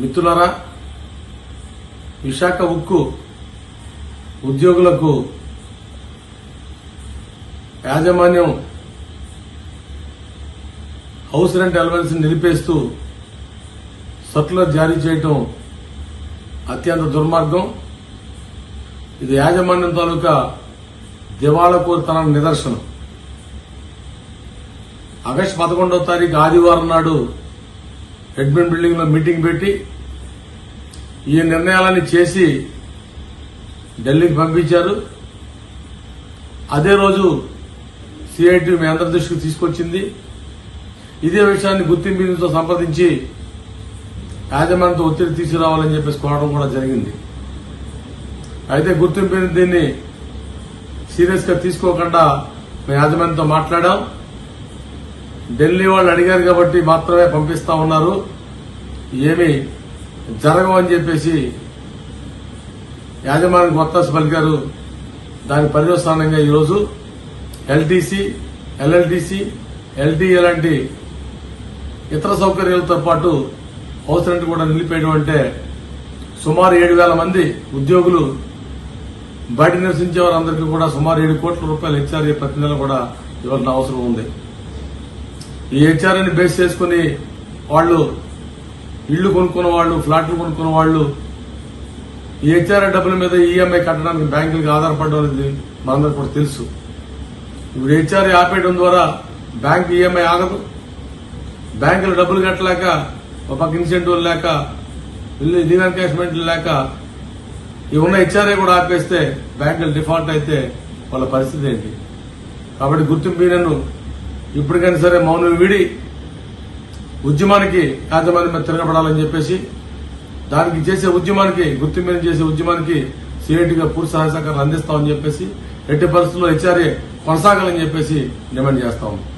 మిత్రులరా విశాఖ ఉక్కు ఉద్యోగులకు యాజమాన్యం హౌస్ రెంట్ అలవెన్స్ నిలిపేస్తూ సర్కులర్ జారీ చేయటం అత్యంత దుర్మార్గం. ఇది యాజమాన్యం తాలూకా దివాళకోరుతనానికి నిదర్శనం. ఆగస్టు పదకొండవ తారీఖు ఆదివారం నాడు అడ్మిన్ బిల్డింగ్లో మీటింగ్ పెట్టి ఈ నిర్ణయాలన్నీ చేసి ఢిల్లీకి పంపించారు. అదే రోజు సిఐటి మీ అందరి దృష్టికి తీసుకొచ్చింది. ఇదే విషయాన్ని గుర్తింపుతో సంప్రదించి యాజమాన్యంతో ఒత్తిడి తీసుకురావాలని చెప్పేసి కోరడం కూడా జరిగింది. అయితే గుర్తింపు దీన్ని సీరియస్గా తీసుకోకుండా మేము యాజమాన్యంతో మాట్లాడాం. ఢిల్లీ వాళ్ళు అడిగారు కాబట్టి మాత్రమే పంపిస్తా ఉన్నారు. ఏమి జరగవని చెప్పేసి యాజమాన్యం ఒత్తాసు పలికారు. దాని పర్యవసానంగా ఈరోజు ఎల్టీసీ ఎల్ఎల్టీసీ ఎల్టీఏ లాంటి ఇతర సౌకర్యాలతో పాటు హౌస్ రెంట్ కూడా నిలిపేయడం అంటే సుమారు ఏడు వేల మంది ఉద్యోగులు బయట నివసించే వారందరికీ కూడా సుమారు ఏడు కోట్ల రూపాయలు హెచ్ఆర్ఏ ప్రతి నెల కూడా ఇవ్వాల్సిన అవసరం ఉంది. ఈ హెచ్ఆర్ఐని బేస్ చేసుకుని వాళ్ళు ఇళ్ళు కొనుక్కున్న వాళ్ళు ఫ్లాట్లు కొనుక్కున్న వాళ్ళు ఈ హెచ్ఆర్ఐ డబ్బుల మీద ఈఎంఐ కట్టడానికి బ్యాంకులకు ఆధారపడడం అనేది మనందరికి కూడా తెలుసు. ఇప్పుడు హెచ్ఆర్ఐ ఆపేయడం ద్వారా బ్యాంక్ ఈఎంఐ ఆగదు. బ్యాంకులు డబ్బులు కట్టలేక ఒక పక్క ఇన్సెంటివ్ లేక ఇల్లు లీవ్ ఎన్కాష్మెంట్ లేక ఈ ఉన్న హెచ్ఆర్ఐ కూడా ఆపేస్తే బ్యాంకులు డిఫాల్ట్ అయితే వాళ్ళ పరిస్థితి ఏంటి? కాబట్టి గుర్తింపు నన్ను ఇప్పటికైనా సరే మౌనం వీడి ఉద్యమానికి యాజమాన్యం మీద తిరగబడాలని చెప్పేసి దానికి చేసే ఉద్యమానికి గుర్తింపు మీద చేసే ఉద్యమానికి సిఐటిగా పూర్తి సహాయ సహకారాలు అందిస్తామని చెప్పేసి ఎట్టి పరిస్థితుల్లో హెచ్ఆర్ఏ కొనసాగాలని చెప్పేసి డిమాండ్ చేస్తా ఉన్నాం.